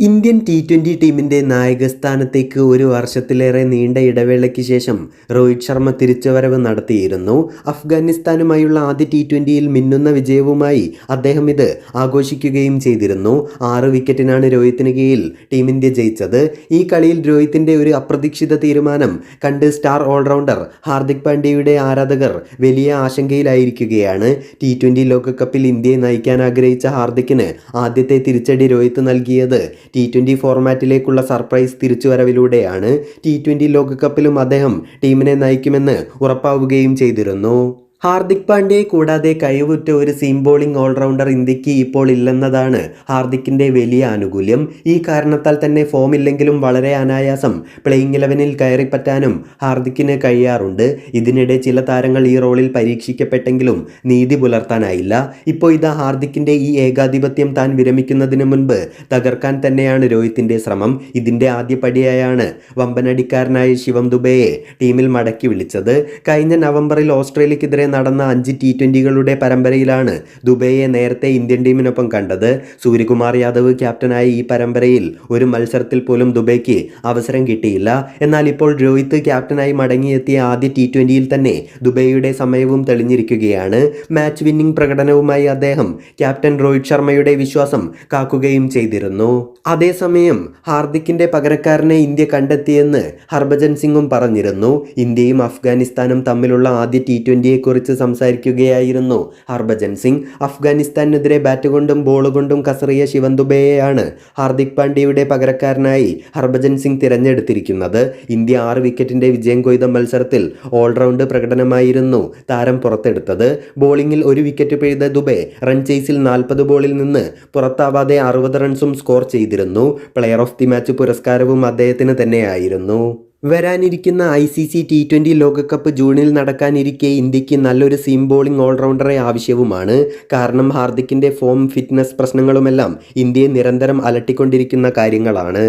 Indian T twenty ടീമിന്റെ നായകസ്ഥാനത്തേക്ക് ഒരു വർഷത്തിലേറെ നീണ്ട ഇടവേളയ്ക്ക് ശേഷം രോഹിത് ശർമ്മ തിരിച്ചുവരവ് നടത്തിയിരുന്നു. അഫ്ഗാനിസ്ഥാനുമായുള്ള ആദ്യ ടി ട്വന്റിയിൽ മിന്നുന്ന വിജയവുമായി അദ്ദേഹം ഇത് ആഘോഷിക്കുകയും ചെയ്തിരുന്നു. ആറ് വിക്കറ്റിനാണ് രോഹിത്തിന് കീഴിൽ ടീം ഇന്ത്യ ജയിച്ചത്. ഈ കളിയിൽ രോഹിത്തിന്റെ ഒരു അപ്രതീക്ഷിത തീരുമാനം കണ്ട് സ്റ്റാർ ഓൾറൗണ്ടർ ഹാർദിക് പാണ്ഡ്യയുടെ ആരാധകർ വലിയ ആശങ്കയിലായിരിക്കുകയാണ്. ടി ട്വന്റി ലോകകപ്പിൽ ഇന്ത്യയെ നയിക്കാൻ ആഗ്രഹിച്ച ഹാർദിക്കിന് ആദ്യത്തെ തിരിച്ചടി രോഹിത് നൽകിയത് ടി ട്വന്റി ഫോർമാറ്റിലേക്കുള്ള സർപ്രൈസ് തിരിച്ചുവരവിലൂടെയാണ് ടി ട്വന്റി ലോകകപ്പിലും അദ്ദേഹം ടീമിനെ നയിക്കുമെന്ന് ഉറപ്പാവുകയും ചെയ്തിരുന്നു. ഹാർദിക് പാണ്ഡ്യയെ കൂടാതെ കഴിവുറ്റ ഒരു സീം ബോളിംഗ് ഓൾറൗണ്ടർ ഇന്ത്യയ്ക്ക് ഇപ്പോൾ ഇല്ലെന്നതാണ് ഹാർദിക്കിന്റെ വലിയ ആനുകൂല്യം. ഈ കാരണത്താൽ തന്നെ ഫോം ഇല്ലെങ്കിലും വളരെ അനായാസം പ്ലേയിങ് ഇലവനിൽ കയറിപ്പറ്റാനും ഹാർദിക്കിന് കഴിയാറുണ്ട്. ഇതിനിടെ ചില താരങ്ങൾ ഈ റോളിൽ പരീക്ഷിക്കപ്പെട്ടെങ്കിലും നീതി പുലർത്താനായില്ല. ഇപ്പോൾ ഇതാ ഹാർദിക്കിന്റെ ഈ ഏകാധിപത്യം താൻ വിരമിക്കുന്നതിന് മുൻപ് തകർക്കാൻ തന്നെയാണ് രോഹിത്തിന്റെ ശ്രമം. ഇതിന്റെ ആദ്യ പടിയായാണ് വമ്പനടിക്കാരനായ ശിവം ദുബയെ ടീമിൽ മടക്കി വിളിച്ചത്. കഴിഞ്ഞ നവംബറിൽ ഓസ്ട്രേലിയക്കെതിരെ നടന്ന അഞ്ച് ടി ട്വന്റികളുടെ പരമ്പരയിലാണ് ദുബൈയെ നേരത്തെ ഇന്ത്യൻ ടീമിനൊപ്പം കണ്ടത്. സൂര്യകുമാർ യാദവ് ക്യാപ്റ്റനായ ഈ പരമ്പരയിൽ ഒരു മത്സരത്തിൽ പോലും ദുബൈക്ക് അവസരം കിട്ടിയില്ല. എന്നാൽ ഇപ്പോൾ രോഹിത് ക്യാപ്റ്റനായി മടങ്ങിയെത്തിയ ആദ്യ ടി ട്വന്റിയിൽ തന്നെ ദുബൈയുടെ സമയവും തെളിഞ്ഞിരിക്കുകയാണ്. മാച്ച് വിന്നിംഗ് പ്രകടനവുമായി അദ്ദേഹം ക്യാപ്റ്റൻ രോഹിത് ശർമ്മയുടെ വിശ്വാസം കാക്കുകയും ചെയ്തിരുന്നു. അതേസമയം ഹാർദിക്കിന്റെ പകരക്കാരനെ ഇന്ത്യ കണ്ടെത്തിയെന്ന് ഹർഭജൻ സിംഗും പറഞ്ഞിരുന്നു. ഇന്ത്യയും അഫ്ഗാനിസ്ഥാനും തമ്മിലുള്ള ആദ്യ ടി ട്വന്റിയെക്കുറിച്ച് സംസാരിക്കുകയായിരുന്നു. ഹർഭജൻ സിംഗ് അഫ്ഗാനിസ്ഥാനെതിരെ ബാറ്റ് കൊണ്ടും ബോൾ കൊണ്ടും കസറിയ ശിവൻ ദുബെയെയാണ് ഹാർദിക് പാണ്ഡ്യയുടെ പകരക്കാരനായി ഹർഭജൻ സിംഗ് തിരഞ്ഞെടുത്തിരിക്കുന്നത്. ഇന്ത്യ ആറ് വിക്കറ്റിന്റെ വിജയം കൊയ്ത മത്സരത്തിൽ ഓൾറൗണ്ട് പ്രകടനമായിരുന്നു താരം പുറത്തെടുത്തത്. ബോളിംഗിൽ ഒരു വിക്കറ്റ് പിഴുത ദുബെ റൺ ചേസിൽ നാൽപ്പത് ബോളിൽ നിന്ന് പുറത്താവാതെ അറുപത് റൺസും സ്കോർ ചെയ്തിരുന്നു. പ്ലെയർ ഓഫ് ദി മാച്ച് പുരസ്കാരവും അദ്ദേഹത്തിന് തന്നെയായിരുന്നു. വരാനിരിക്കുന്ന I C C T twenty ലോകകപ്പ് ജൂണിൽ നടക്കാനിരിക്കെ ഇന്ത്യയ്ക്ക് നല്ലൊരു സീം ബോളിംഗ് ഓൾറൗണ്ടറെ ആവശ്യവുമാണ്. കാരണം ഹാർദിക്കിന്റെ ഫോം ഫിറ്റ്നസ് പ്രശ്നങ്ങളുമെല്ലാം ഇന്ത്യയെ നിരന്തരം അലട്ടിക്കൊണ്ടിരിക്കുന്ന കാര്യങ്ങളാണ്.